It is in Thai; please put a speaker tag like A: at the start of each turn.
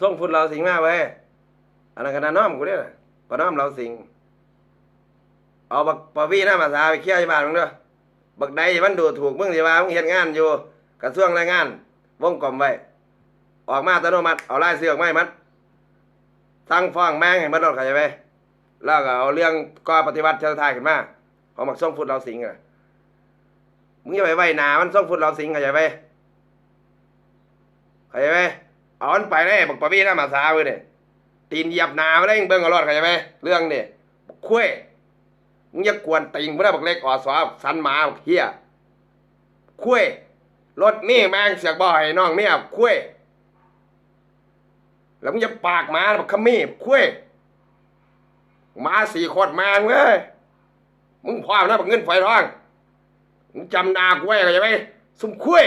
A: ส่งฟุตเราสิงมาเว้อันนั้นก็นาน้อมกูเด้อปน้อมเราสิงเอาบักปวีหน้ามาสาไปเคลียร์ที่บ้านมึงเด้อบักใดมันดูถูกมึงสิว่ามึงเฮ็ดงานอยู่กระทรวงแรงงาน วงกลมไว้ออกมาอัตโนมัติเอาลายเสือออกมาให้มันสั่งฟ้องแม่งให้มันรถเข้าใจไหมแล้วก็เอาเรื่องก่อปฏิวัติเชิงไทยขึ้นมาของบักส่งฟุตเราสิงอะมึงอย่าไปไว้หนามันส่งฟุตเราสิงเข้าใจไหมเข้าใจไหม มันไปเลยบักปะวี่น้ามาสาเว้ยเนี่ยตีนเหยียบหนาไปเลยเบิ่งอรอดเข้าใจไหมเรื่องนี่บักคุ้ยมึงอย่ากวนติงบ่ได้บักเล็กออสอบสันหมาบักเฮียคุ้ยรถนี่แม่งเสียกบ่ให้น้องเมียคุ้ยแล้วมึงอย่าปากหมาบักขมี่คุยหมาสี่ขวดแมงเว้ยมึงพร้อมนะบักเงินไฟทองมึงจำหนากูไว้เข้าใจไหมซุ่มคุ้ย